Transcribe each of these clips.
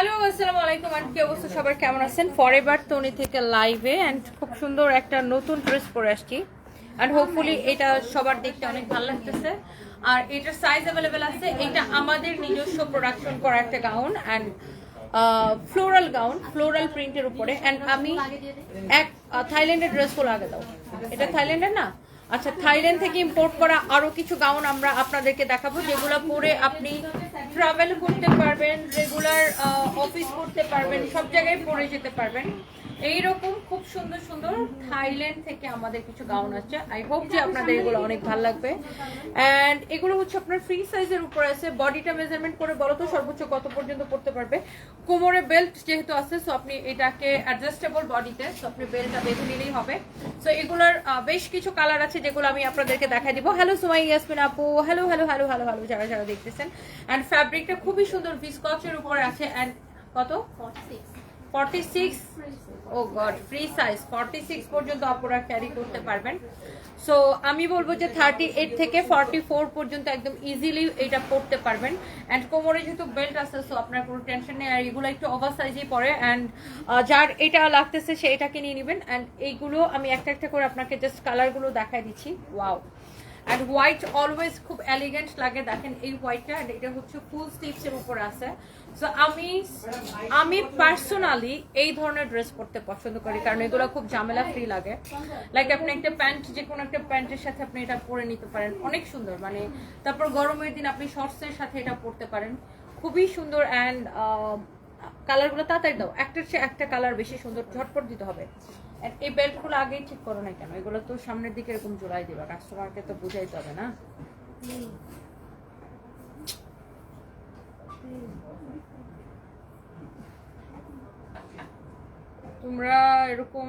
Hello, আসসালামু আলাইকুম। And কি অবস্থা? সবার কেমন আছেন? ফরএভার তনি থেকে লাইভে অ্যান্ড খুব সুন্দর একটা নতুন ড্রেস পরে আসছি। অ্যান্ড হোপফুলি এটা সবার দেখতে অনেক ভালো লাগতেছে। আর এটার সাইজ অ্যাভেলেবেল আছে। এটা আমাদের নিজস্ব প্রোডাকশন করা একটা gown and floral gown floral প্রিন্টের উপরে। অ্যান্ড আমি এক থাইল্যান্ডের ড্রেসগুলো আগে দাও। এটা থাইল্যান্ডের না? আচ্ছা থাইল্যান্ড থেকে ইম্পোর্ট করা আরও কিছু গাউন আমরা আপনাদেরকে দেখাবো, যেগুলো পরে আপনি ট্রাভেল করতে পারবেন রেগুলার অফিস করতে পারবেন, সব জায়গায় পরে যেতে পারবেন। এইরকম খুব সুন্দর সুন্দর থাইল্যান্ড থেকে আমাদের কিছু গাউন আছে। আই হোপ যে আপনাদের এগুলো অনেক ভালো লাগবে। অ্যান্ড এগুলো হচ্ছে আপনার ফ্রি সাইজের উপর আছে। বডিটা মেজারমেন্ট করে বলো তো সর্বোচ্চ কত পর্যন্ত পড়তে পারবে। কোমরে বেল্ট যেহেতু আছে সো আপনি এটাকে অ্যাডজাস্টেবল বডিতে সো আপনি বেল্টটা বেঁধে নিলেই হবে। সো এগুলোর বেশ কিছু কালার আছে যেগুলো আমি আপনাদেরকে দেখাই দিব। হ্যালো সুমাই ইয়াসমিন আপু। Hello hello hello hello hello যারা যারা দেখতেছেন। অ্যান্ড ফ্যাব্রিকটা খুবই সুন্দর ভিসকচের উপরে আছে। অ্যান্ড কত? Forty six oh God free size forty six পর্যন্ত আপনারা ক্যারি করতে পারবেন। সো আমি বলব যে থার্টি এইট থেকে ফর্টি ফোর পর্যন্ত একদম ইজিলি এটা পারবেন। অ্যান্ড কোমরে যেহেতু বেল্ট আছে সো আপনার কোনো টেনশন নেই। আর এগুলো একটু ওভার অ্যান্ড যার এটা লাগতেছে, সে অ্যান্ড আমি একটা একটা করে আপনাকে জাস্ট কালারগুলো দিচ্ছি। অ্যান্ড হোয়াইট অলওয়েজ খুব এলিগেন্ট লাগে। দেখেন এই হোয়াইটটা and এটা হচ্ছে ফুল স্লিভসের উপর আছে। সো আমি আমি পার্সোনালি এই ধরনের ড্রেস পরতে পছন্দ করি, কারণ এগুলো খুব ঝামেলা ফ্রি লাগে। লাইক আপনি একটা প্যান্ট যে কোনো একটা প্যান্টের সাথে আপনি এটা পরে নিতে পারেন। অনেক সুন্দর মানে তারপর গরমের দিন আপনি শর্টসের সাথে এটা পরতে পারেন। খুবই সুন্দর অ্যান্ড কালারগুলো তাড়াতাড়ি দাও। একটার চেয়ে একটা কালার বেশি সুন্দর, ঝটপট দিতে হবে। এই বেল্টগুলো আগেই ঠিক করো না কেন? এগুলো তো সামনের দিকে এরকম জোড়াই দিবা। কাস্টমারকে তো বুঝাইতে হবে না। তোমরা এরকম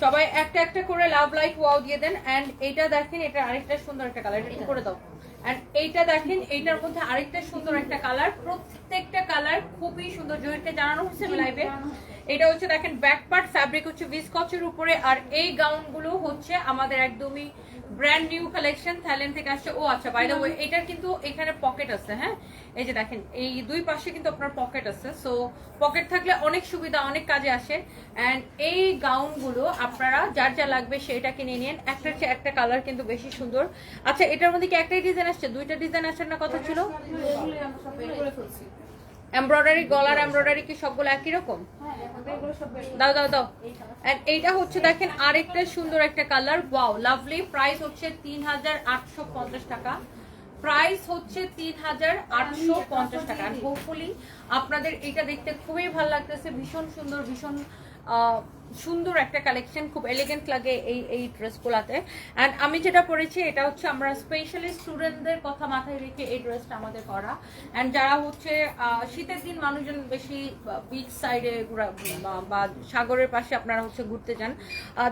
সবাই একটা একটা করে লাভ লাইক ওয়াও দিয়ে দেন এন্ড এইটা দেখেন, এটা আরেকটা সুন্দর একটা কালার এটা করে দাও। এন্ড এইটা দেখেন, এইটার মধ্যে আরেকটা সুন্দর একটা কালার প্রত্যেকটা কালার খুবই সুন্দর। জহিরকে জানানো হচ্ছে লাইভে এটা হচ্ছে দেখেন ব্যাক পার্ট ফ্যাব্রিক হচ্ছে ভিসকচের উপরে, আর এই গাউনগুলো হচ্ছে আমাদের একদমই ব্র্যান্ড নিউ কালেকশন থাইল্যান্ড থেকে আসছে। ও আচ্ছা বাই দ্য ওয়ে এটার কিন্তু এখানে পকেট আছে হ্যাঁ? এই যে দেখেন এই দুই পাশে কিন্তু আপনার পকেট আছে। সো পকেট থাকলে অনেক সুবিধা অনেক কাজে আসে। অ্যান্ড এই গাউনগুলো আপনারা যার যা লাগবে সেটা কিনে নিন। একটার চেয়ে একটা কালার কিন্তু বেশি সুন্দর। আচ্ছা এটার মধ্যে কি একটাই ডিজাইন আসছে? দুইটা ডিজাইন আসার না কথা ছিল? এমব্রয়ডারি গলার এমব্রয়ডারি কি সবগুলো একই রকম? দাও দাও দাও। And এইটা হচ্ছে দেখেন আরেকটা সুন্দর একটা কালার ওয়াও লাভলি প্রাইস হচ্ছে তিন হাজার আটশো পঞ্চাশ টাকা। প্রাইস হচ্ছে তিন হাজার আটশো পঞ্চাশ টাকা। হোপফুলি আপনাদের এটা দেখতে খুবই ভালো লাগতেছে ভীষণ সুন্দর ভীষণ সুন্দর একটা কালেকশন খুব এলিগেন্ট লাগে এই এই ড্রেসগুলাতে। অ্যান্ড আমি যেটা পরেছি, এটা হচ্ছে আমরা স্পেশালি স্টুডেন্টদের কথা মাথায় রেখে এই ড্রেসটা আমাদের করা অ্যান্ড যারা হচ্ছে শীতের দিন মানুষজন বেশি বিচ সাইডে বা সাগরের পাশে আপনারা হচ্ছে ঘুরতে যান।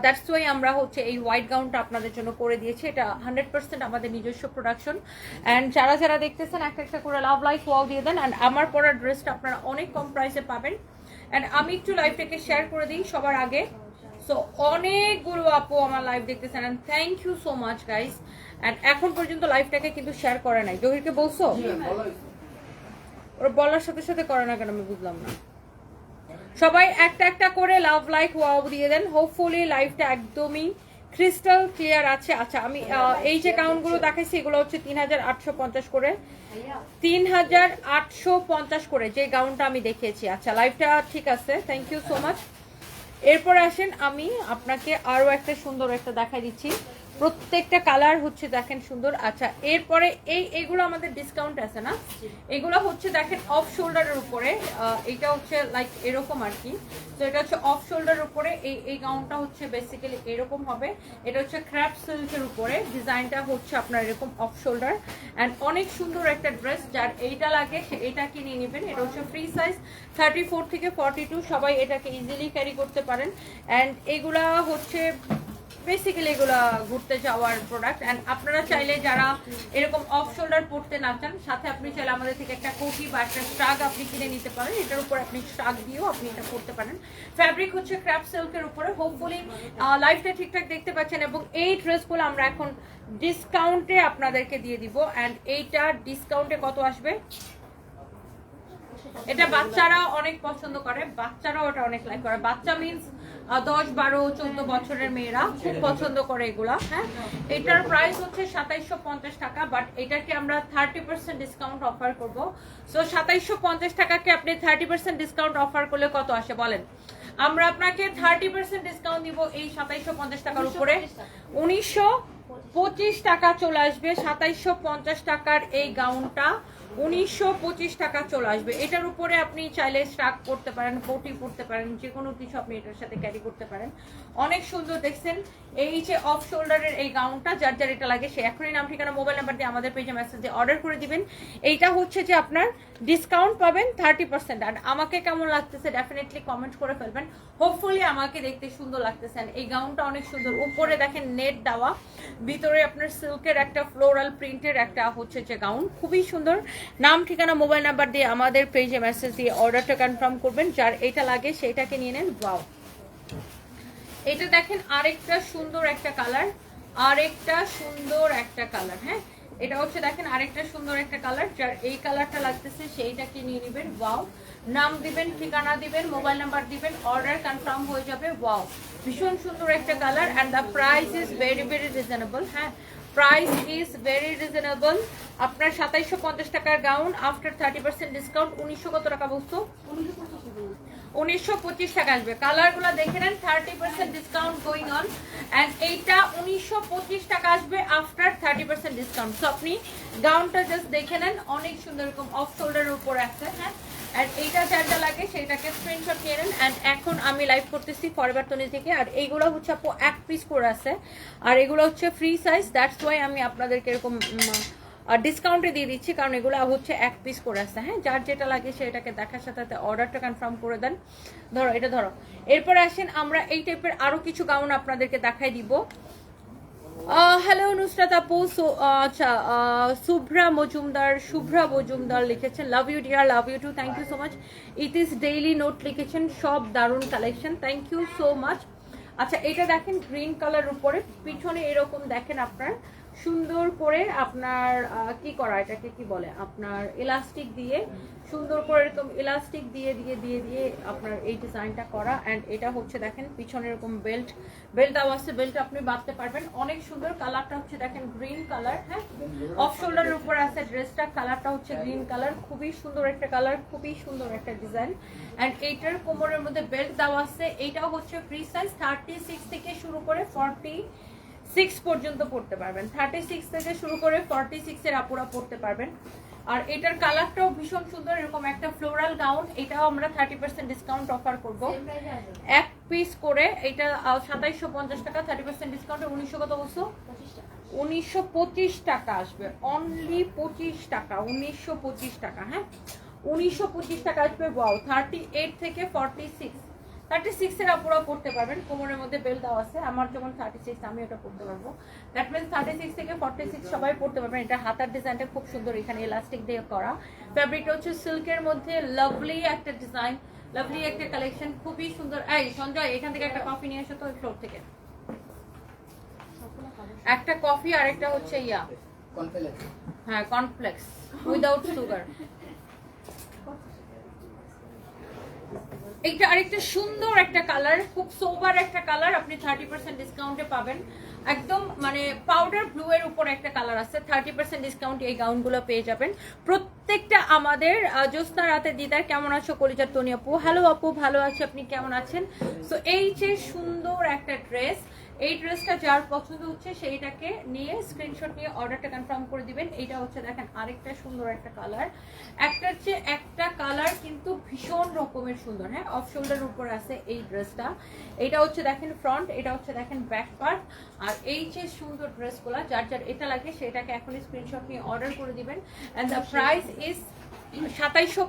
দ্যাটস ওয়াই আমরা হচ্ছে এই হোয়াইট গাউনটা আপনাদের জন্য করে দিয়েছি। এটা হান্ড্রেড পার্সেন্ট আমাদের নিজস্ব প্রোডাকশন অ্যান্ড যারা যারা দেখতেছেন, একটা একটা করে লাভ লাইফ ওয়াও দিয়ে দেন। অ্যান্ড আমার পরা ড্রেসটা আপনারা অনেক কম প্রাইসে পাবেন। অ্যান্ড আমি একটু লাইভটাকে শেয়ার করে দিই সবার আগে। সো অনেকগুলো আপু আমার লাইভ দেখতেছেন and thank you so much guys and এখন পর্যন্ত লাইভটাকে কিন্তু শেয়ার করে নাই। জহিরকে বলছো? ওরা বলার সাথে সাথে করে না কেন আমি বুঝলাম না। সবাই একটা একটা করে লাভ লাইক ওয়াও দিয়ে দেন। হোপফুলি লাইভটা একদমই ক্রিস্টাল ক্লিয়ার আছে। আচ্ছা আমি এই যে কাউন্টগুলো দেখাইছি, এগুলো হচ্ছে তিন হাজার আটশো পঞ্চাশ করে। তিন হাজার আটশো পঞ্চাশ করে যে গাউনটা আমি দেখিয়েছি। আচ্ছা লাইফটা ঠিক আছে। থ্যাংক ইউ সো মাচ এরপর আসেন আমি আপনাকে আরও একটা সুন্দর একটা দেখাই দিচ্ছি। প্রত্যেকটা কালার হচ্ছে দেখেন সুন্দর। আচ্ছা এরপরে এই এগুলো আমাদের ডিসকাউন্ট আছে না? এগুলো হচ্ছে দেখেন অফ শোল্ডারের উপরে এটা হচ্ছে লাইক এরকম আর কি। তো এটা হচ্ছে অফ শোল্ডারের উপরে এই এই গাউনটা হচ্ছে বেসিক্যালি এরকম হবে। এটা হচ্ছে ক্র্যাপ সিল্কের উপরে ডিজাইনটা হচ্ছে আপনার এরকম অফ শোল্ডার অ্যান্ড অনেক সুন্দর একটা ড্রেস যার এইটা লাগে সে এটা কিনে নেবেন। এটা হচ্ছে ফ্রি সাইজ থার্টি ফোর থেকে ফর্টি টু সবাই এটাকে ইজিলি ক্যারি করতে পারেন। অ্যান্ড এগুলা হচ্ছে বেসিক্যালি এগুলো ঘুরতে যাওয়ার প্রোডাক্ট অ্যান্ড আপনারা চাইলে যারা এরকম অফ শোল্ডার পড়তে না চান, সাথে আপনি চাইলে আমাদের থেকে একটা কোটি বা একটা স্ট্রাগ আপনি কিনে নিতে পারেন। এটার উপর আপনি স্ট্রাগ দিয়েও আপনি এটা পড়তে পারেন। ফ্যাব্রিক হচ্ছে ক্র্যাপ সিল্কের উপরে। হোপফুলি লাইফটা ঠিকঠাক দেখতে পাচ্ছেন এবং এই ড্রেসগুলো আমরা এখন ডিসকাউন্টে আপনাদেরকে দিয়ে দিব। অ্যান্ড এইটা ডিসকাউন্টে কত আসবে? এটা বাচ্চারা অনেক পছন্দ করে। বাচ্চারাও এটা অনেক লাইক করে। বাচ্চা মিনস দশ, বারো, চোদ্দ বছরের মেয়েরা খুব পছন্দ করে এগুলা হ্যাঁ? এটার প্রাইস হচ্ছে সাতাইশশো পঞ্চাশ টাকা বাট এটাকে আমরা থার্টি পার্সেন্ট ডিসকাউন্ট অফার করব। সো সাতাইশশো পঞ্চাশ টাকাকে আপনি থার্টি পার্সেন্ট ডিসকাউন্ট অফার করলে কত আসে বলেন? আমরা আপনাকে থার্টি পার্সেন্ট ডিসকাউন্ট দিব এই সাতাইশশো পঞ্চাশ টাকার উপরে। উনিশশো পঁচিশ টাকা চলে আসবে সাতাইশশো পঞ্চাশ টাকার এই গাউনটা উনিশশো পঁচিশ টাকা চলে আসবে। এটার উপরে আপনি চাইলে স্টাক করতে পারেন, কোটি পড়তে পারেন যে কোনো কিছু আপনি এটার সাথে ক্যারি করতে পারেন। অনেক সুন্দর দেখছেন। এই যে অফ শোল্ডারের এই গাউনটা যার যার এটা লাগে, সে এখনই নাম, ঠিকানা মোবাইল নাম্বার দিয়ে আমাদের পেজে মেসেজ দিয়ে অর্ডার করে দিবেন। এইটা হচ্ছে যে আপনার ডিসকাউন্ট পাবেন থার্টি পার্সেন্ট আর আমাকে কেমন লাগতেছে ডেফিনেটলি কমেন্ট করে ফেলবেন। হোপফুলি আমাকে দেখতে সুন্দর লাগতেছে। এই গাউনটা অনেক সুন্দর। উপরে দেখেন নেট দেওয়া। ভিতরে আপনার সিল্কের একটা ফ্লোরাল প্রিন্টের একটা হচ্ছে যে গাউন খুবই সুন্দর। নাম, ঠিকানা, মোবাইল নাম্বার দিয়ে আমাদের পেজে মেসেজ দিয়ে অর্ডারটা কনফার্ম করবেন। যার এটা লাগে সেইটাকে নিয়ে নেন। ওয়াও এটা দেখেন আরেকটা সুন্দর একটা কালার আরেকটা সুন্দর একটা কালার হ্যাঁ? এটা হচ্ছে দেখেন আরেকটা সুন্দর একটা কালার যার এই কালারটা লাগতেছে সেইটাকে নিয়ে নেবেন। ওয়াও নাম দিবেন, ঠিকানা দিবেন, মোবাইল নাম্বার দিবেন অর্ডার কনফার্ম হয়ে যাবে। ওয়াও ভীষণ সুন্দর একটা colour and the price is very very reasonable হ্যাঁ? প্রাইস ইজ ভেরি রিজনেবল আপনার সাতাইশশো পঞ্চাশ টাকার gown after thirty percent discount উনিশশো কত টাকা বস্তু? উনিশশো পঁচিশ টাকা আসবে। কালারগুলো দেখে নেন thirty percent discount going on and এইটা উনিশশো পঁচিশ টাকা আসবে আফটার থার্টি পার্সেন্ট ডিসকাউন্ট আপনি গাউনটা জাস্ট দেখে নেন, অনেক সুন্দর এরকম অফ শোল্ডারের উপর আছে হ্যাঁ? অ্যান্ড এইটা যারটা লাগে সেইটাকে স্ক্রিনশট নিয়ে নেন। অ্যান্ড এখন আমি লাইভ করতেছি ফরবার তনি থেকে। আর এইগুলো হচ্ছে আপু এক পিস করে আছে। আর এগুলো হচ্ছে ফ্রি সাইজ দ্যাটস ওয়াই আমি আপনাদেরকে এরকম ডিসকাউন্টে দিয়ে দিচ্ছি। কারণ এগুলো হচ্ছে এক পিস করে আসছে হ্যাঁ যার যেটা লাগে সেটাকে দেখার সাথে সাথে অর্ডারটা কনফার্ম করে দেন। ধরো, এটা ধরো। এরপরে আসেন আমরা এই টাইপের আরও কিছু গাউন আপনাদেরকে দেখাই দিব। হ্যালো নুসরাত আপু আচ্ছা শুভ্রা মজুমদার শুভ্রা মজুমদার লিখেছেন love you dear love you too thank you so much it is daily note লিখেছেন সব দারুণ collection thank you so much আচ্ছা এটা দেখেন গ্রিন কালার উপরে। পিছনে এরকম দেখেন আপনার। সুন্দর করে আপনার কি করা এটাকে কি বলে? আপনার ইলাস্টিক দিয়ে সুন্দর করে এরকম ইলাস্টিক দিয়ে দিয়ে দিয়ে দিয়ে আপনার এই ডিজাইনটা করা। অ্যান্ড এটা হচ্ছে দেখেন, পিছনে এরকম বেল্ট বেল্ট আছে। বেল্ট আপনি বাঁধতে পারবেন। অনেক সুন্দর কালারটা হচ্ছে দেখেন গ্রিন কালার হ্যাঁ? অফ শোল্ডারের উপর আছে ড্রেসটা কালারটা হচ্ছে গ্রিন কালার খুবই সুন্দর একটা কালার খুবই সুন্দর একটা ডিজাইন অ্যান্ড এইটার কোমরের মধ্যে বেল্ট দেওয়া আছে। এইটাও হচ্ছে ফ্রি সাইজ থার্টি সিক্স থেকে শুরু করে ফর্টি সিক্স পর্যন্ত পড়তে পারবেন। থার্টি সিক্স থেকে শুরু করে ফর্টি সিক্সের আপুরা পড়তে পারবেন। আর এটার কালারটাও ভীষণ সুন্দর এরকম একটা ফ্লোরাল গাউন এটাও আমরা থার্টি পার্সেন্ট ডিসকাউন্ট অফার করব। এক পিস করে এটা সাতাইশশো পঞ্চাশ টাকা থার্টি পার্সেন্ট ডিসকাউন্টে উনিশশো কত বলছো? উনিশশো পঁচিশ টাকা আসবে। অনলি পঁচিশ টাকা উনিশশো পঁচিশ টাকা হ্যাঁ? উনিশশো পঁচিশ টাকা আসবে ওয়াও থার্টি এইট থেকে ফর্টি সিক্স থার্টি সিক্সের আপুরা পড়তে পারবেন কোমরের মধ্যে বেল দেওয়া আছে। আমার যেমন থার্টি সিক্স আমি ওটা পড়তে পারব। দ্যাট মিনস থার্টি সিক্স থেকে ফর্টি সিক্স সবাই পড়তে পারবেন। এটা হাতার ডিজাইনটা খুব সুন্দর এখানে ইলাস্টিক দিয়ে করা। ফ্যাব্রিকটা হচ্ছে সিল্কের মধ্যে লাভলি একটা ডিজাইন লাভলি একটা কালেকশন খুবই সুন্দর। এই সঞ্জয় এখান থেকে একটা কফি নিয়ে এসো তো ফ্লোর থেকে। একটা কফি আর একটা হচ্ছে ইয়া। হ্যাঁ কর্নফ্লেক্স উইদাউট সুগার এটা আরেকটা সুন্দর একটা কালার খুব সোবার একটা কালার আপনি থার্টি পার্সেন্ট ডিসকাউন্টে পাবেন। একদম মানে পাউডার ব্লু এর উপর একটা কালার আছে থার্টি পার্সেন্ট ডিসকাউন্ট এই গাউনগুলো পেয়ে যাবেন। প্রত্যেকটা আমাদের জ্যোৎস্না রাতে দিদার, কেমন আছো কলিজার তনি আপু? হ্যালো আপু, ভালো আছে, আপনি কেমন আছেন? সো এই যে সুন্দর একটা ড্রেস এই ড্রেসটা যার পছন্দ হচ্ছে সেইটাকে নিয়ে স্ক্রিনশট নিয়ে অর্ডারটা কনফার্ম করে দিবেন। এটা হচ্ছে দেখেন আরেকটা সুন্দর একটা কালার একটা হচ্ছে একটা কালার কিন্তু ভীষণ রকমের সুন্দর হ্যাঁ? অফ শোল্ডার উপর আছে এই ড্রেসটা। এটা হচ্ছে দেখেন ফ্রন্ট এটা হচ্ছে দেখেন ব্যাক পার্ট আর এই যে সুন্দর ড্রেসগুলো, যার যার এটা লাগে সেটাকে এখনই স্ক্রিনশট নিয়ে অর্ডার করে দিবেন। অ্যান্ড দ্য প্রাইস ইজ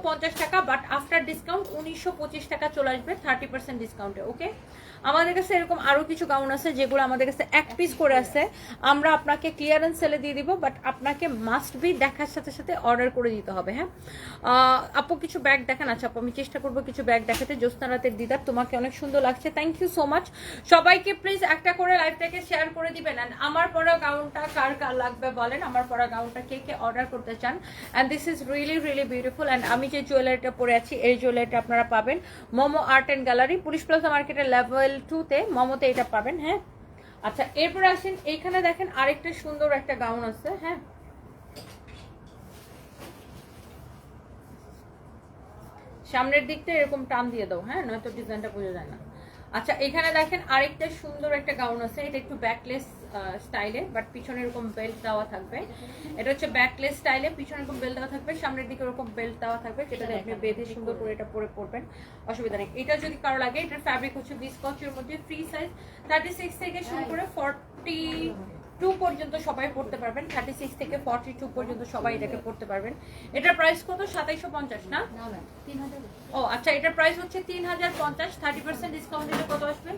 পঞ্চাশ টাকা বাট আফটার ডিসকাউন্ট উনিশশো পঁচিশ টাকা চলে আসবে থার্টি পার্সেন্ট ডিসকাউন্টে ওকে আমাদের কাছে এরকম আরও কিছু গাউন আছে যেগুলো আমাদের কাছে এক পিস করে আছে। আমরা আপনাকে ক্লিয়ারেন্স সেলে দিয়ে দিব বাট আপনাকে মাস্ট বি দেখার সাথে সাথে অর্ডার করে দিতে হবে হ্যাঁ? আপু, কিছু ব্যাগ দেখান? আচ্ছা আপু, আমি চেষ্টা করব কিছু ব্যাগ দেখাতে। জ্যোৎস্না রাতের দিদার, তোমাকে অনেক সুন্দর লাগছে। থ্যাংক ইউ সো মাচ সবাইকে প্লিজ একটা করে লাইভটাকে শেয়ার করে দিবেন। অ্যান্ড আমার পরা গাউনটা কার কার লাগবে বলেন? আমার পরা গাউনটা কে কে অর্ডার করতে চান? And this is really really beautiful and আমি যে জুয়েলারিটা পরে আছি, এই জুয়েলারিটা আপনারা পাবেন। Momo art and gallery police plaza মার্কেটের লেভেল টুতে মমতে এটা পাবেন হ্যাঁ? আচ্ছা এরপরে আসেন এইখানে দেখেন আরেকটা সুন্দর একটা গাউন আছে হ্যাঁ? সামনের দিকটা এরকম টান দিয়ে দাও হ্যাঁ? নয়তো ডিজাইনটা বোঝা যায় না। আচ্ছা এখানে দেখেন আরেকটা সুন্দর একটা গাউন আছে। এটা একটু ব্যাকলেস স্টাইলে বাট পিছনে এরকম বেল্ট দেওয়া থাকবে। এটা হচ্ছে ব্যাকলেস স্টাইলে পিছনে এরকম বেল্ট দেওয়া থাকবে সামনের দিকে এরকম বেল্ট দেওয়া থাকবে যেটা আপনি বেঁধে সুন্দর করে এটা পরে পরবেন। অসুবিধা নেই। এটা যদি কারও লাগে এটার ফ্যাব্রিক হচ্ছে বিস্কচের মধ্যে ফ্রি সাইজ থার্টি সিক্স থেকে শুরু করে ফর্টি টু পর্যন্ত সবাই পড়তে পারবেন থার্টি সিক্স থেকে ফর্টি টু পর্যন্ত সবাই এটাকে পড়তে পারবেন। এটার প্রাইস কত? সাতাইশো পঞ্চাশ না? ও আচ্ছা এটার প্রাইস হচ্ছে তিন হাজার পঞ্চাশ থার্টি পার্সেন্ট ডিসকাউন্ট দিলে কত আসবে?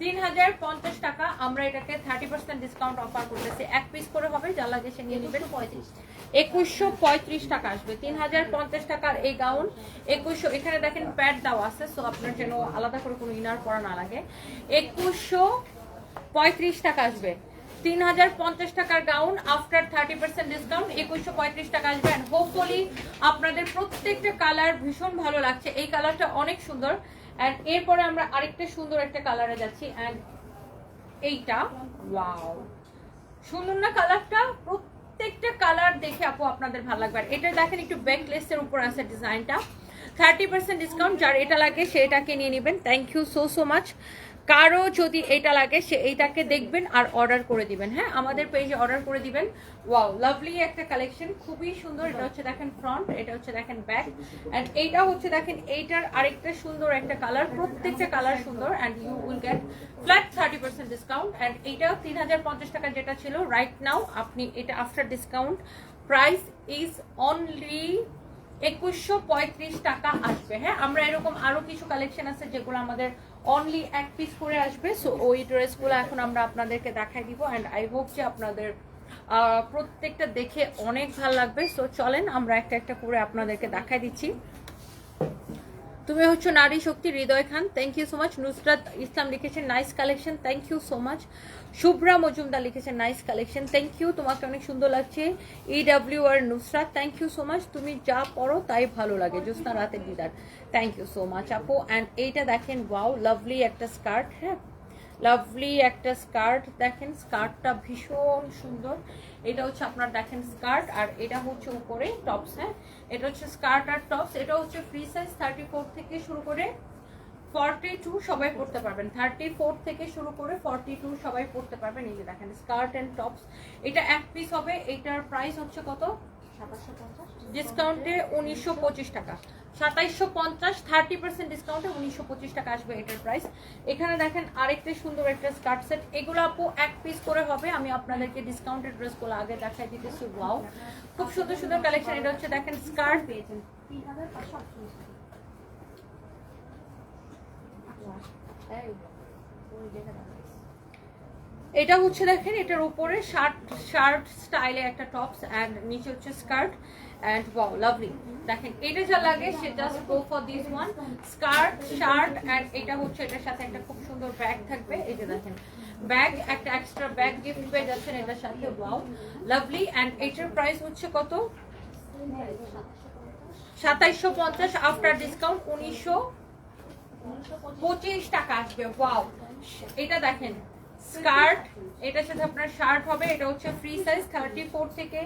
তিন হাজার পঞ্চাশ টাকা আমরা এটাকে থার্টি পার্সেন্ট ডিসকাউন্ট অফার করতেছি। এক পিস করে হবে যা লাগে সে নিয়ে নেবেন। পঁয়ত্রিশ একুশশো পঁয়ত্রিশ টাকা আসবে তিন হাজার পঞ্চাশ টাকার এই গাউন একুশশো এখানে দেখেন প্যাড দেওয়া আছে সো আপনার যেন আলাদা করে কোনো ইনার পরা না লাগে। একুশশো পঁয়ত্রিশ টাকা আসবে। তিন হাজার পঞ্চাশ টাকার gown after thirty percent discount একুশশো পঁয়ত্রিশ টাকা আসবে। অ্যান্ড হোপফুলি আপনাদের প্রত্যেকটা কালার ভীষণ ভালো লাগছে। এই কালারটা অনেক সুন্দর। অ্যান্ড এরপরে আমরা আরেকটা সুন্দর একটা কালারে যাচ্ছি। অ্যান্ড এইটা ওয়াও সুন্দর না কালারটা প্রত্যেকটা কালার দেখে আপু আপনাদের ভালো লাগবে। আর এটা দেখেন একটু ব্যাকলেসের উপর আছে ডিজাইনটা থার্টি পার্সেন্ট ডিসকাউন্ট যার এটা লাগে সে এটাকে নিয়ে নেবেন। Thank you so so much কারও যদি এটা লাগে, সে এইটাকে দেখবেন আর অর্ডার করে দিবেন। হ্যাঁ আমাদের পেজে অর্ডার করে দিবেন। ওয়াও লাভলি একটা কালেকশন খুবই সুন্দর। এটা হচ্ছে দেখেন ফ্রন্ট এটা হচ্ছে দেখেন ব্যাক অ্যান্ড এইটা হচ্ছে দেখেন, এইটার আরেকটা সুন্দর একটা কালার প্রত্যেকটা কালার সুন্দর and you will get flat thirty percent discount and এইটা তিন হাজার পঞ্চাশ টাকা যেটা ছিল রাইট নাও আপনি এটা after discount price is only একুশশো পঁয়ত্রিশ টাকা আসবে। হ্যাঁ আমরা এরকম আরও কিছু কালেকশন আছে যেগুলো আমাদের অনলি এক পিস করে আসবে সো ওই ড্রেসগুলো এখন আমরা আপনাদেরকে দেখাই দিব অ্যান্ড আই হোপ যে আপনাদের প্রত্যেকটা দেখে অনেক ভালো লাগবে। সো চলেন, আমরা একটা একটা করে আপনাদেরকে দেখাই দিচ্ছি। তুমি হচ্ছে নারী শক্তি Hriday Khan. Thank you so much Nusrat Islam লিখেছেন nice collection thank you so much Shubhra Majumdar লিখেছেন নাইস কালেকশন থ্যাংক ইউ তোমাকে অনেক সুন্দর লাগছে। E W R Nusrat thank you so much তুমি যা পড়ো তাই ভালো লাগে। জ্যোৎস্না রাতের Didar. Thank you so much আপু। অ্যান্ড এইটা দেখেন ওয়াও লাভলি একটা স্কার্ট হ্যাঁ? লাভলি একটা স্কার্ট দেখেন স্কার্টটা ভীষণ সুন্দর। এটা হচ্ছে আপনার দেখেন স্কার্ট আর এটা হচ্ছে উপরে টপস হ্যাঁ? এটা হচ্ছে স্কার্ট আর টপস এটা হচ্ছে ফ্রি সাইজ থার্টি ফোর থেকে শুরু করে ফর্টি টু সবাই পড়তে পারবেন। থার্টি ফোর থেকে শুরু করে ফর্টি টু সবাই পড়তে পারবেন। এই যে দেখেন স্কার্ট অ্যান্ড টপস এটা এক পিস হবে এটার প্রাইস হচ্ছে কত? ডিসকাউন্টে উনিশশো পঁচিশ টাকা। সাতাইশশো পঞ্চাশ থার্টি পার্সেন্ট ডিসকাউন্টে উনিশশো পঁচিশ টাকা আসবে এটার প্রাইস এখানে দেখেন সুন্দর একটা স্কার্ট সেট এগুলো আপু এক পিস করে হবে। আমি আপনাদেরকে ড্রেসগুলো আগে দেখাই দিতেছি। খুব সুন্দর সুন্দর কালেকশন এটা হচ্ছে দেখেন স্কার্ট এটা হচ্ছে দেখেন, এটার উপরে শার্ট শার্ট স্টাইলে একটা টপস অ্যান্ড নিচে হচ্ছে স্কার্ট অ্যান্ড ওয়াও লাভলি দেখেন, এটা যা লাগে, সে just go for this one skirt shirt and এটা হচ্ছে এটার সাথে একটা খুব সুন্দর ব্যাগ থাকবে। এই যে দেখেন ব্যাগ একটা এক্সট্রা ব্যাগ গিফট পেয়ে যাচ্ছেন এটার সাথে ওয়াও লাভলি অ্যান্ড এটার প্রাইস হচ্ছে কত? সাতাইশশো পঞ্চাশ আফটার ডিসকাউন্ট উনিশশো পঁচিশ টাকা আসবে ওয়াও এটা দেখেন স্কার্ট এটার সাথে আপনার শার্ট হবে, এটা হচ্ছে ফ্রি সাইজ থার্টি ফোর থেকে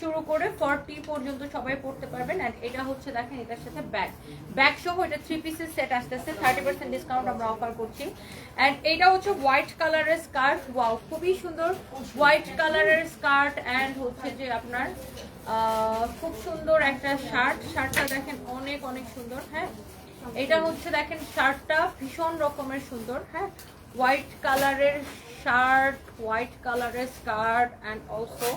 শুরু করে ফর্টি পর্যন্ত সবাই পড়তে পারবেন। অ্যান্ড এটা হচ্ছে, দেখেন, এটার সাথে ব্যাগ। ব্যাগ সহ এটা থ্রি পিসের সেট আসতেছে। থার্টি পার্সেন্ট ডিসকাউন্ট আমরা অফার করছি। অ্যান্ড এটা হচ্ছে হোয়াইট কালারের স্কার্ট ওয়াও খুবই সুন্দর হোয়াইট কালারের স্কার্ট অ্যান্ড হচ্ছে যে আপনার খুব সুন্দর একটা শার্ট শার্টটা দেখেন, অনেক অনেক সুন্দর হ্যাঁ? এটা হচ্ছে, দেখেন শার্টটা ভীষণ রকমের সুন্দর হ্যাঁ? হোয়াইট কালারের শার্ট হোয়াইট কালারের স্কার্ট অ্যান্ড অলসো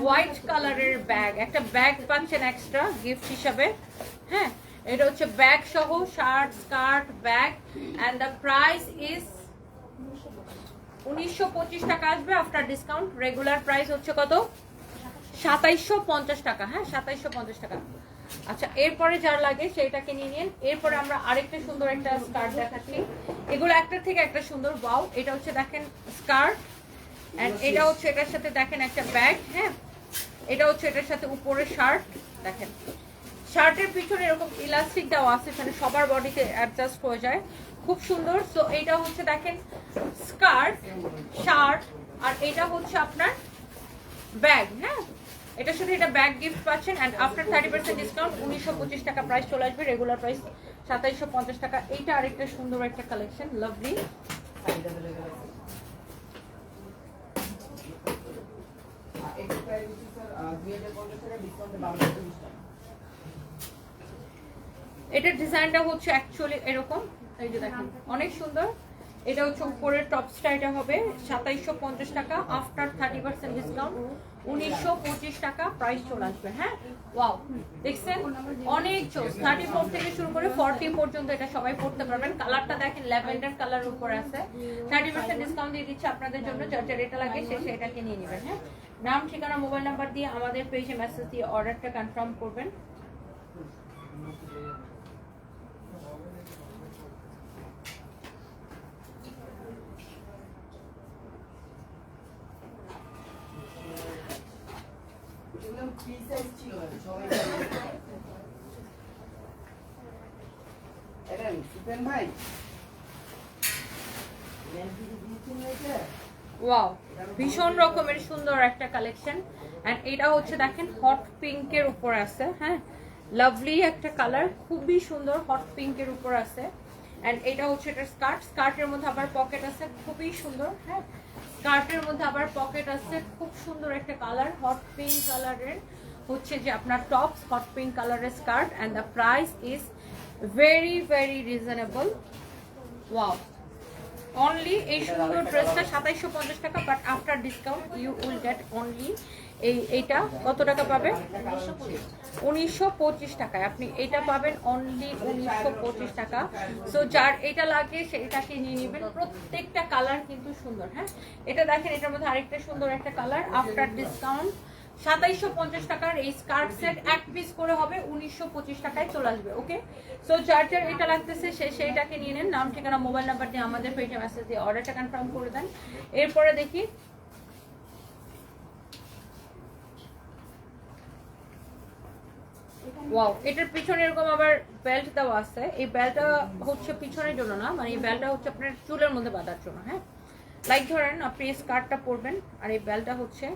হোয়াইট কালারের ব্যাগ। একটা ব্যাগ পাচ্ছেন এক্সট্রা গিফট হিসাবে। হ্যাঁ এটা হচ্ছে ব্যাগ সহ shirt skirt bag. And the price is উনিশশো পঁচিশ টাকা আসবে আফটার ডিসকাউন্ট রেগুলার প্রাইস হচ্ছে কত? সাতাইশশো পঞ্চাশ টাকা। হ্যাঁ সাতাইশশো পঞ্চাশ টাকা। আচ্ছা এরপরে যার লাগে সেইটাকে নিয়ে নিন। এরপরে আমরা আরেকটা সুন্দর একটা স্কার্ট দেখাচ্ছি। এগুলো একটার থেকে একটা সুন্দর। বাউ এটা হচ্ছে দেখেন স্কার্ট। এটা হচ্ছে এটার সাথে দেখেন একটা ব্যাগ। হ্যাঁ এটা হচ্ছে এটার সাথে উপরে শার্ট, দেখেন। শার্টের পিছনে এরকম ইলাস্টিক দেওয়া আছে মানে সবার বডিতে অ্যাডজাস্ট হয়ে যায়। খুব সুন্দর। সো এইটা হচ্ছে, দেখেন স্কার্ট শার্ট আর এটা হচ্ছে আপনার ব্যাগ হ্যাঁ? এটার সাথে এটা ব্যাগ গিফট পাচ্ছেন and after thirty percent discount উনিশশো পঁচিশ টাকা প্রাইস চলে আসবে রেগুলার প্রাইস সাতাইশশো পঞ্চাশ টাকা। এইটা আরেকটা সুন্দর একটা কালেকশন লাভলি এটার ডিজাইনটা হচ্ছে অ্যাকচুয়ালি এরকম। এই যে দেখেন, অনেক সুন্দর। এটা হচ্ছে উপরের টপ এটা হবে সাতাইশশো টাকা আফটার থার্টি পার্সেন্ট ডিসকাউন্ট উনিশশো পঁচিশ টাকা প্রাইস চলে আসবে হ্যাঁ? ওয়াও দেখছেন? অনেক থার্টি ফোর থেকে শুরু করে ফর্টি পর্যন্ত এটা সবাই পড়তে পারবেন। কালারটা দেখেন, ল্যাভেন্ডার কালার উপর আছে। থার্টি পার্সেন্ট ডিসকাউন্ট দিয়ে দিচ্ছে আপনাদের জন্য, যার যার এটা লাগে সে সেটাকে নিয়ে নেবেন হ্যাঁ? নাম, ঠিকানা মোবাইল নাম্বার দিয়ে আমাদের পেজে মেসেজ দিয়ে অর্ডারটা কনফার্ম করবেন। ভাই ওয়াও ভীষণ রকমের সুন্দর একটা কালেকশন এন্ড এটা হচ্ছে দেখেন হট পিঙ্কের উপর আছে হ্যাঁ? লাভলি একটা কালার খুবই সুন্দর হট পিঙ্কের উপর আছে। এন্ড এটা হচ্ছে এটা স্কার্ট স্কার্টের মধ্যে আবার পকেট আছে খুবই সুন্দর হ্যাঁ? স্কার্টের মধ্যে আবার পকেট আছে খুব সুন্দর একটা কালার হট পিঙ্ক কালারের হচ্ছে যে আপনার টপস হট পিঙ্ক কালারের skirt and the price is very very reasonable wow only এই সুন্দর ড্রেসটা সাতাইশশো পঞ্চাশ টাকা but after discount you will get only এই, এইটা। কত টাকা পাবে? উনিশশো পঁচিশ টাকায়। আপনি এটা পাবেন অনলি উনিশশো পঁচিশ টাকা। সো যার এটা লাগে সেটাকে নিয়ে নেবেন? প্রত্যেকটা কালার কিন্তু সুন্দর হ্যাঁ? এটা দেখেন, এটার মধ্যে আরেকটা সুন্দর একটা কালার আফটার ডিসকাউন্ট সাতাইশশো পঞ্চাশ টাকার এই স্কার্ট সেট এক পিস করে হবে, উনিশশো পঁচিশ টাকায় চলে আসবে ওকে সো যার এটা লাগতেছে, সে সেইটাকে নিয়ে নেন। নাম, ঠিকানা মোবাইল নাম্বার দিয়ে আমাদের পেজে মেসেজ দিয়ে অর্ডারটা কনফার্ম করে দেন। এরপরে দেখি ওয়াও এটার পিছনে এরকম আবার বেল্ট দেওয়া আছে। এই বেল্টটা হচ্ছে পিছনের জন্য না মানে এই বেল্টটা হচ্ছে আপনার চুলের মধ্যে বাঁধার জন্য হ্যাঁ? লাইক ধরেন, আপনি স্কার্টটা পরবেন, আর এই বেল্টটা হচ্ছে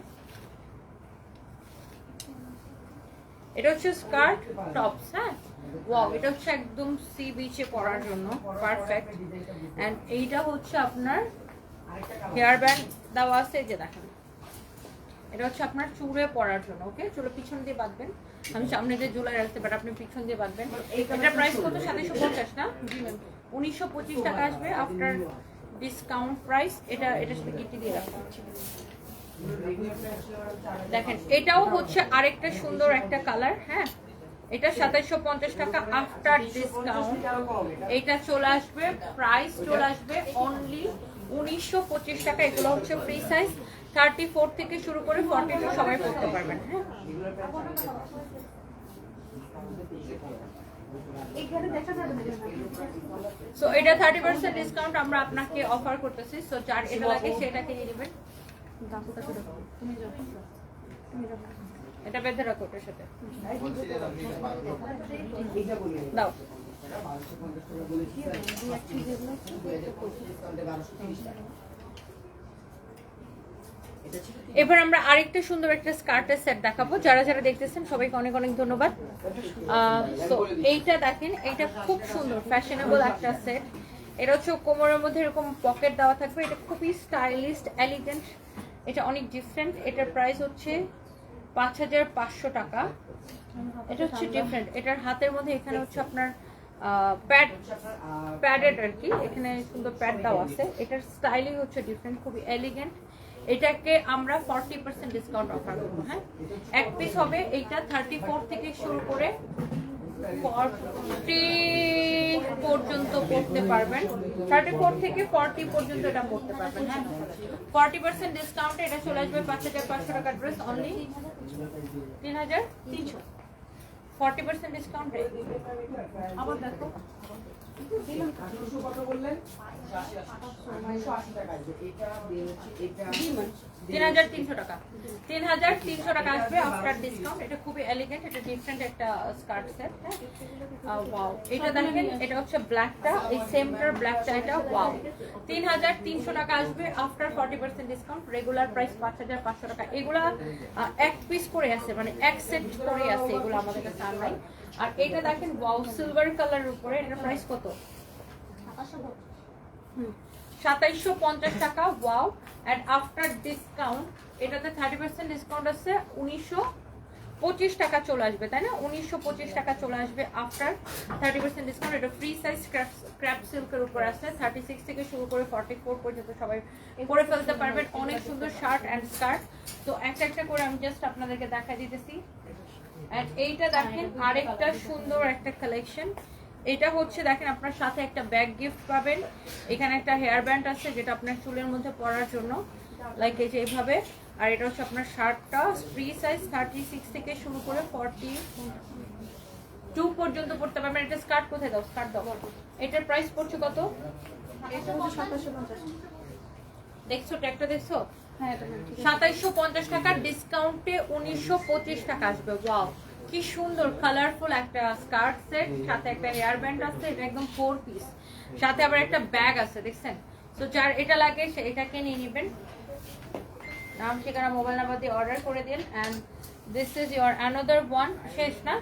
এটা হচ্ছে স্কার্ট, টপস হ্যাঁ? ওয়াও এটা হচ্ছে একদম সি বিচে পরার জন্য। পারফেক্ট এন্ড এইটা হচ্ছে আপনার হেয়ার ব্যান্ড দেওয়া আছে যে দেখেন। এটা হচ্ছে আপনার চুড়ে পরার জন্য ওকে চুলে পিছন দিয়ে বাঁধবেন। আমি সামনে দিয়ে জুলাই রাখতে পারি আপনি পিছন দিয়ে বাঁধবেন। এটা প্রাইস কত? সাতাইশো পঞ্চাশ, না? উনিশশো পঁচিশ টাকা আসবে আফটার ডিসকাউন্ট প্রাইস এটা এটার সাথে গিফট দিয়ে রাখতে দেখেন এটাও হচ্ছে আরেকটা সুন্দর একটা কালার হ্যাঁ? এটা সাতাইশো পঞ্চাশ টাকা আফটার ডিসকাউন্ট এটা চলে আসবে প্রাইস চলে আসবে অনলি উনিশশো পঁচিশ টাকা। এগুলো হচ্ছে ফ্রি সাইজ থার্টি ফোর থেকে শুরু করে ফর্টি টু সবাই পড়তে পারবেন হ্যাঁ? সো এটা থার্টি পার্সেন্ট ডিসকাউন্ট আমরা আপনাকে অফার করতেছি। সো যার এটা লাগে সেটাকে নিয়ে নেবেন। এটা বেঁধে রাখো ওটার সাথে। দাও। এবার আমরা আরেকটা সুন্দর একটা স্কার্টের সেট দেখাবো। যারা যারা দেখতেছেন, সবাইকে অনেক অনেক ধন্যবাদ। এইটা দেখেন, এইটা খুব সুন্দর ফ্যাশনেবল একটা সেট এটা হচ্ছে কোমরের মধ্যে এরকম পকেট দেওয়া থাকবে। এটা খুবই স্টাইলিস্ট এলিগেন্ট এটা অনেক ডিফারেন্ট এটার প্রাইস হচ্ছে পাঁচ হাজার পাঁচশো টাকা। এটা হচ্ছে ডিফারেন্ট এটার হাতের মধ্যে এখানে হচ্ছে আপনার প্যাড প্যাডেড আর কি। এখানে সুন্দর প্যাড দাও আছে। এটার স্টাইলিং হচ্ছে ডিফারেন্ট খুবই এলিগেন্ট এটাকে আমরা ফর্টি পার্সেন্ট ডিসকাউন্ট অফার করব হ্যাঁ? এক পিস হবে এইটা থার্টি ফোর থেকে শুরু করে ফর্টি পর্যন্ত পড়তে পারবেন। থার্টি ফোর থেকে ফর্টি পর্যন্ত এটা পড়তে পারবেন হ্যাঁ। ফর্টি পার্সেন্ট ডিসকাউন্টে এটা চলে আসবে পাঁচ হাজার পাঁচশো টাকা ড্রেস অনলি তিন হাজার তিনশো। ফর্টি পার্সেন্ট ডিসকাউন্টে আবার দেখো। তিন হাজার তিনশো টাকা। তিন হাজার তিনশো টাকা আসবে আফটার ডিসকাউন্ট এটা খুবই এলিগেন্ট এটা ডিফারেন্ট একটা স্কার্ট সেট হ্যাঁ? ওয়াও এটা দেখেন, এটা হচ্ছে ব্ল্যাকটা এই সেমটার ব্ল্যাকটা এটা ওয়াও তিন হাজার তিনশো টাকা আসবে after forty percent discount regular price পাঁচ হাজার পাঁচশো টাকা। এগুলা এক পিস করে আছে মানে এক সেট করে আছে এগুলো আমাদের কাছে আর আর এটা দেখেন ওয়াও সিলভার কালারের উপরে এটার প্রাইস কত? সাতাইশশো পঞ্চাশ টাকা ওয়াও অ্যান্ড আফটার ডিসকাউন্ট এটাতে থার্টি পার্সেন্ট ডিসকাউন্ট আছে, উনিশশো পঁচিশ টাকা চলে আসবে, তাই না? উনিশশো পঁচিশ টাকা চলে আসবে আফটার থার্টি পার্সেন্ট ডিসকাউন্ট এটা ফ্রি সাইজ ক্র্যাপ সিল্কের উপর আছে থার্টি সিক্স থেকে শুরু করে ফর্টি ফোর পর্যন্ত সবাই পরে ফেলতে পারবেন, অনেক সুন্দর শার্ট অ্যান্ড স্কার্ট তো একটা একটা করে আমি জাস্ট আপনাদেরকে দেখা দিতেছি। এইটা দেখেন আরেকটা সুন্দর একটা কালেকশন এটা হচ্ছে দেখেন আপনার সাথে একটা ব্যাগ গিফট পাবেন। এখানে একটা হেয়ার ব্যান্ড আছে যেটা আপনার চুলের মধ্যে পরার জন্য লাইক এই যে এইভাবে আর এটা হচ্ছে আপনার শার্টটা ফ্রি সাইজ থার্টি সিক্স থেকে শুরু করে ফর্টি টু পর্যন্ত পড়তে পারবেন। এটা স্কার্ট কোথায় দাও? স্কার্ট দাও। এটার প্রাইস পড়ছে কত? দেখছ ট্যাগটা দেখছ? সাতাইশশো পঞ্চাশ টাকা ডিসকাউন্টে উনিশশো পঁচিশ টাকা আসবে। ওয়াও কি সুন্দর কালারফুল একটা স্কার্ট সেট সাথে একটা হেয়ার ব্যান্ড আছে এটা একদম ফোর পিস সাথে আবার একটা ব্যাগ আছে দেখছেন? তো যার এটা লাগে সে এটাকে নিয়ে নেবেন। নাম ঠিকানা মোবাইল নাম্বার দিয়ে অর্ডার করে দিন। And this is your another one শেষ না?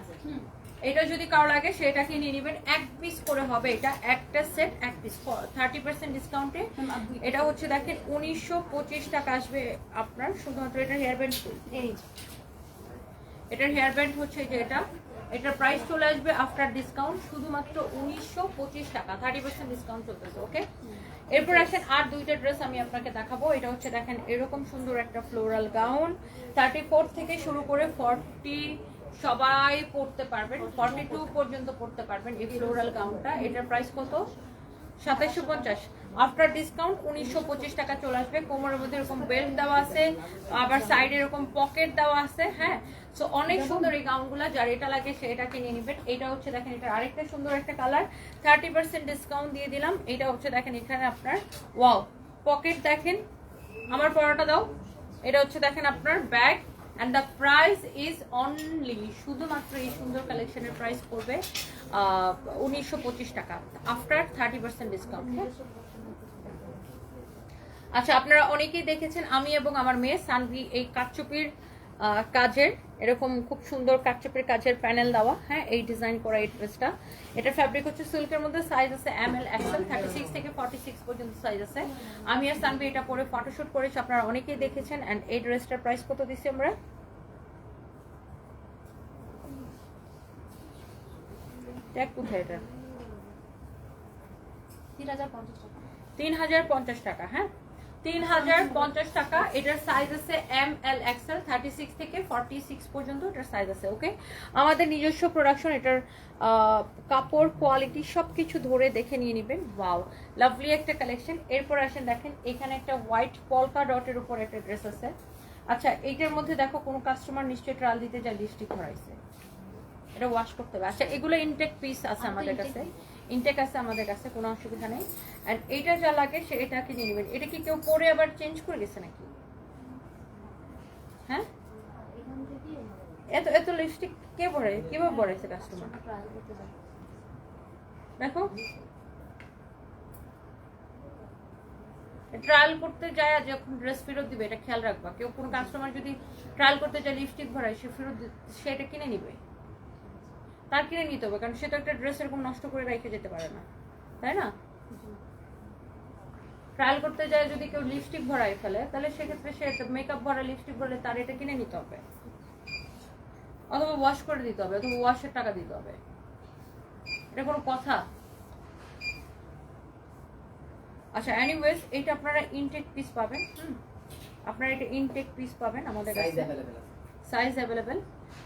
এটা যদি কারও লাগে সেটাকে নিয়ে নেবেন। এক পিস করে হবে এটা। একটা সেট এক পিস থার্টি পার্সেন্ট ডিসকাউন্টে এটা হচ্ছে দেখেন উনিশশো পঁচিশ টাকা আসবে আপনার। শুধুমাত্র এটা হেয়ার ব্যান্ড এটার হেয়ার ব্যান্ড হচ্ছে যে এটা। এটার প্রাইস চলে আসবে আফটার ডিসকাউন্ট শুধুমাত্র উনিশশো পঁচিশ টাকা। থার্টি পার্সেন্ট ডিসকাউন্ট চলতেছে ওকে এরপর আসেন আর দুইটা ড্রেস আমি আপনাকে দেখাবো। এটা হচ্ছে দেখেন এরকম সুন্দর একটা ফ্লোরাল গাউন থার্টি ফোর থেকে শুরু করে ফর্টি সবাই পড়তে পারবেন ফর্টি টু পর্যন্ত পড়তে পারবেন। এই ফ্লোরাল গাউনটা এটার প্রাইস কত? সাতাইশশো পঞ্চাশ। আফটার ডিসকাউন্ট উনিশশো পঁচিশ টাকা চলে আসবে। কোমরের মধ্যে এরকম বেল্ট দেওয়া আছে আবার সাইডে এরকম পকেট দেওয়া আছে হ্যাঁ? সো অনেক সুন্দর এই গাউনগুলো যার এটা লাগে সে এটা কিনে নেবেন। এটা হচ্ছে দেখেন এটা আরেকটা সুন্দর একটা কালার থার্টি পার্সেন্ট ডিসকাউন্ট দিয়ে দিলাম। এটা হচ্ছে দেখেন এখানে আপনার ওয়াও পকেট দেখেন আমার পড়াটা দাও। এটা হচ্ছে দেখেন আপনার bag and the price is only শুধুমাত্র এই সুন্দর কালেকশনের প্রাইস পড়বে উনিশশো পঁচিশ টাকা। আফটার থার্টি পার্সেন্ট ডিসকাউন্ট আচ্ছা আপনারা অনেকেই দেখেছেন আমি এবং আমার মেয়ে সানভি এই কাটচুপির আহ, কাজের এরকম খুব সুন্দর কাটচুপির কাজের প্যানেল দেওয়া। হ্যাঁ এই ডিজাইন করা এই ড্রেসটা। এটা ফ্যাব্রিক হচ্ছে সিল্কের মধ্যে সাইজ আছে M L XL thirty six থেকে ফর্টি সিক্স পর্যন্ত সাইজ আছে। আমি আর সানভি এটা পরে ফটোশ্যুট করেছি আপনারা অনেকেই দেখেছেন। অ্যান্ড এই ড্রেসটার প্রাইস কত দিচ্ছি আমরা? ট্যাগ কোথায় এটা। তিন হাজার পঞ্চাশ টাকা হ্যাঁ? তিন হাজার পঞ্চাশ টাকা। এটার সাইজ আছে M L XL thirty six থেকে ফর্টি সিক্স পর্যন্ত এটার সাইজ আছে ওকে আমাদের নিজস্ব প্রোডাকশন এটার কাপড় কোয়ালিটি সব কিছু ধরে দেখে নিয়ে নেবেন। ওয়াও লাভলি একটা কালেকশন এরপর আসেন দেখেন এখানে একটা হোয়াইট পলকা ডটের উপর একটা ড্রেস আছে। আচ্ছা এইটার মধ্যে দেখো কোনো কাস্টমার নিশ্চয়ই ট্রায়াল দিতে যায় লিপস্টিক ধরাইছে এটা ওয়াশ করতে হবে। আচ্ছা এগুলো ইনটেক পিস আছে আমাদের কাছে। ইনটেক আছে আমাদের কাছে, কোনো অসুবিধা নেই। এন্ড এটা যা লাগে সে এটাকে নিয়ে নেবেন? এটা কি কেউ পরে আবার চেঞ্জ করে গেছে নাকি? হ্যাঁ? এত এত লিপস্টিক কে পরে? কীভাবে পরেছে কাস্টমার দেখো। ট্রায়াল করতে যায় যখন ড্রেস ফেরত দিবে, এটা খেয়াল রাখবা। কেউ কোনো কাস্টমার যদি ট্রায়াল করতে যায় লিপস্টিক ভরায়, সে ফেরত সে এটা কিনে নিবে। তার কিনে নিতে হবে কারণ সে তো একটা ড্রেস এরকম নষ্ট করে রেখে যেতে পারে না। তাই না? ট্রায়াল করতে যায় যদি কেউ লিপস্টিক ভরায় ফেলে তাহলে সেক্ষেত্রে সে মেকআপ ভরা লিপস্টিক ভরলে তার এটা কিনে নিতে হবে। অথবা ওয়াশ করে দিতে হবে অথবা ওয়াশের টাকা দিতে হবে। এটা কোনো কথা? আচ্ছা এনিওয়েজ এটা আপনারা ইনটেক পিস পাবেন হুম? আপনারা এটা ইনটেক পিস পাবেন আমাদের সাইজ কাছে available size available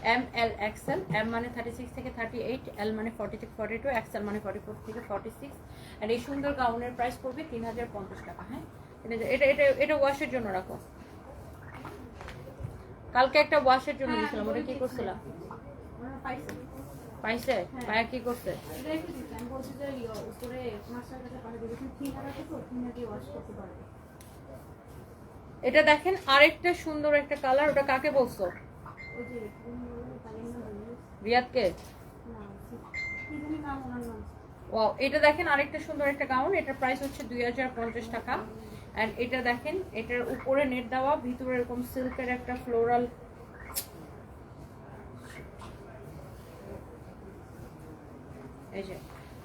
M L XL M মানে থার্টি সিক্স থেকে থার্টি এইট এল মানে ফর্টি থেকে ফর্টি টু এক্সেল মানে ফর্টি ফোর থেকে ফর্টি সিক্স আর এই সুন্দর গাউনের প্রাইস পড়বে তিন হাজার পঞ্চাশ টাকা হ্যাঁ? এটা- এটা এটা ওয়াশের জন্য রাখো। কালকে একটা ওয়াশের জন্য দিয়েছিলাম ওটা কি করছিলাম পাইছে। পাইছে? পায়া কি করছে? ইয়ে, এটা দেখেন আরেকটা সুন্দর একটা কালার ওটা কাকে বলছো? রিয়াদকে? ওয়াও এটা দেখেন আরেকটা সুন্দর একটা গাউন এটার প্রাইস হচ্ছে দুই হাজার পঞ্চাশ টাকা। অ্যান্ড এটা দেখেন এটার উপরে নেট দেওয়া ভিতরে এরকম সিল্কের একটা ফ্লোরাল এই যে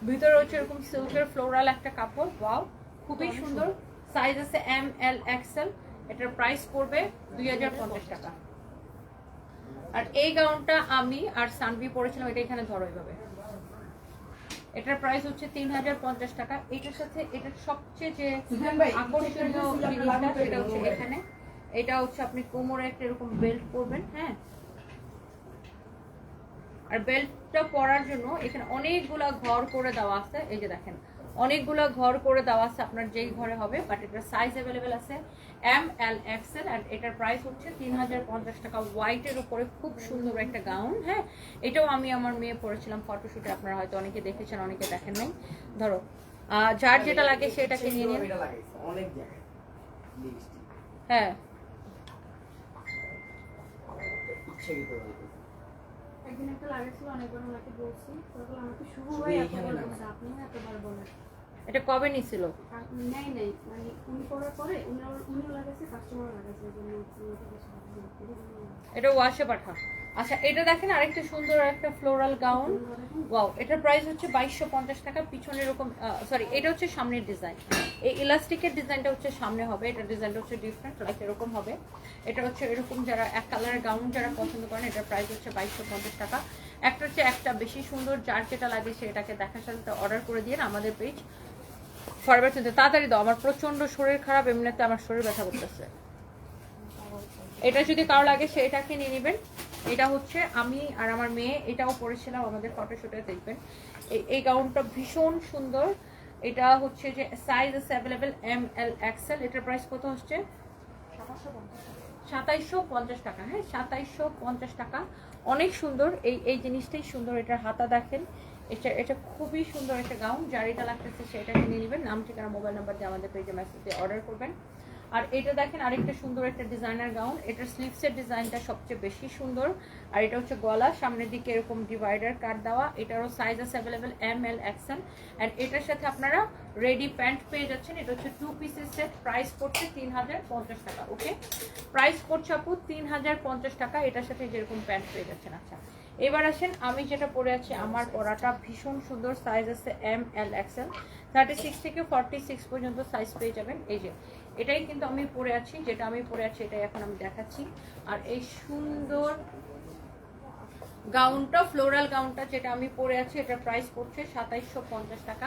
ভিতরে হচ্ছে এরকম সিল্কের ফ্লোরাল একটা কাপড় ওয়াও খুবই সুন্দর। সাইজ আছে এম এল এক্সেল এটার প্রাইস পড়বে দুই হাজার পঞ্চাশ টাকা। আর এই গাউনটা আমি আর সানভি পরেছিলাম এটা এখানে ধরো এইভাবে এটার প্রাইস হচ্ছে তিন হাজার পঞ্চাশ টাকা। এটার সাথে এটার সবচেয়ে যে আকর্ষণীয় জিনিসটা সেটা হচ্ছে এখানে। এটা হচ্ছে আপনি কোমরে একটা এরকম বেল্ট পরবেন হ্যাঁ? আর বেল্টটা পরার জন্য এখানে অনেকগুলা ঘর করে দেওয়া আছে। এই যে দেখেন অনেকগুলা ঘর করে দেওয়া আছে আপনার যেই ঘরে হবে বাট এটার সাইজ অ্যাভেলেবেল আছে এম এল এক্সেল আর এটার প্রাইস হচ্ছে তিন হাজার পঞ্চাশ টাকা। হোয়াইটের উপরে খুব সুন্দর একটা গাউন হ্যাঁ? এটাও আমি আমার মেয়ে পরেছিলাম ফটোশুটে আপনারা হয়তো অনেকে দেখেছেন অনেকে দেখেন নাই। ধরো যার যেটা লাগে সেটাকে নিয়ে নিন। হ্যাঁ। একদিন একটা লাগাইছিল অনেকবার ওনাকে বলছি। তারপর আমাকে শুভ ভাই না। বলছে আপনি এতবার বলেন। এটা কবে নিছিল নেই নেই। মানে উনি করার পরে উনি উনিও লাগাইছে কাস্টমার লাগাইছে এটা ওয়াশে পাঠা। আচ্ছা এটা দেখেন আরেকটা সুন্দর একটা ফ্লোরাল গাউন ওয়াও এটার প্রাইস হচ্ছে বাইশশো পঞ্চাশ টাকা। পিছনে এরকম সরি এটা হচ্ছে সামনের ডিজাইন এই ইলাস্টিকের ডিজাইনটা হচ্ছে সামনে হবে এটা ডিজাইনটা হচ্ছে ডিফারেন্ট লাইক এরকম হবে। এটা হচ্ছে এরকম যারা, এক কালারের গাউন যারা পছন্দ করেন, এটার প্রাইস হচ্ছে বাইশশো পঞ্চাশ টাকা। একটা হচ্ছে একটা বেশি সুন্দর যার যেটা লাগে সেটাকে দেখার সাথে অর্ডার করে দিয়ে আমাদের পেজ ফরওয়ার্ড চিন্তা তাড়াতাড়ি দাও, আমার প্রচণ্ড শরীর খারাপ, এমনিতে আমার শরীর ব্যথা করতেছে। এটা যদি কারও লাগে সেটাকে নিয়ে নেবেন। এটা হচ্ছে আমি আর আমার মেয়ে, এটাও পরেছিলাম আমাদের ফটোশুটে দেখবেন। এই- গাউনটা ভীষণ সুন্দর। এটা হচ্ছে যে সাইজ আছে অ্যাভেলেবেল এম এল এক্সেল এটার প্রাইস কত হচ্ছে সাতাইশশো পঞ্চাশ টাকা হ্যাঁ সাতাইশশো পঞ্চাশ টাকা। অনেক সুন্দর, এই এই জিনিসটাই সুন্দর, এটার হাতা দেখেন। এটা এটা খুবই সুন্দর একটা গাউন যার এটা লাগতেছে সেটাকে নিয়ে নেবেন। নাম, ঠিকানা মোবাইল নাম্বার দিয়ে আমাদের পেজে মেসেজ দিয়ে অর্ডার করবেন। আর এটা দেখেন আরেকটা সুন্দর একটা ডিজাইনার গাউন এটার স্লিভসের ডিজাইনটা সবচেয়ে বেশি সুন্দর। আর এটা হচ্ছে গলা, সামনের দিকে এরকম ডিভাইডার কাট দেওয়া। এটারও সাইজ আছে available M L XL and এটার সাথে আপনারা রেডি প্যান্ট পেয়ে যাচ্ছেন। এটা হচ্ছে টু পিসের সেট প্রাইস পড়ছে তিন হাজার পঞ্চাশ টাকা ওকে প্রাইস পড়ছে আপু তিন হাজার পঞ্চাশ টাকা। এটার সাথে যেরকম প্যান্ট পেয়ে যাচ্ছেন আচ্ছা। এবার আসেন, আমি যেটা পরে আছি, আমার পরাটা ভীষণ সুন্দর সাইজ আছে M L XL thirty six থেকে ফর্টি সিক্স পর্যন্ত সাইজ পেয়ে যাবেন। এই যে এটাই কিন্তু আমি পরে আছি, যেটা আমি পরে আছি, এটাই এখন আমি দেখাচ্ছি। আর এই সুন্দর গাউনটা ফ্লোরাল গাউনটা যেটা আমি পরে আছি, এটার প্রাইস পড়ছে সাতাইশশো পঞ্চাশ টাকা।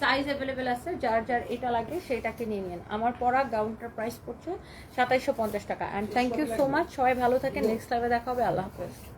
সাইজ অ্যাভেলেবেল আছে, যার যার এটা লাগে সেটাকে নিয়ে নিন। আমার পরা গাউনটার প্রাইস পড়ছে সাতাইশশো পঞ্চাশ টাকা। And thank you so much সবাই ভালো থাকে নেক্সট লাইভে দেখা হবে। আল্লাহ হাফেজ।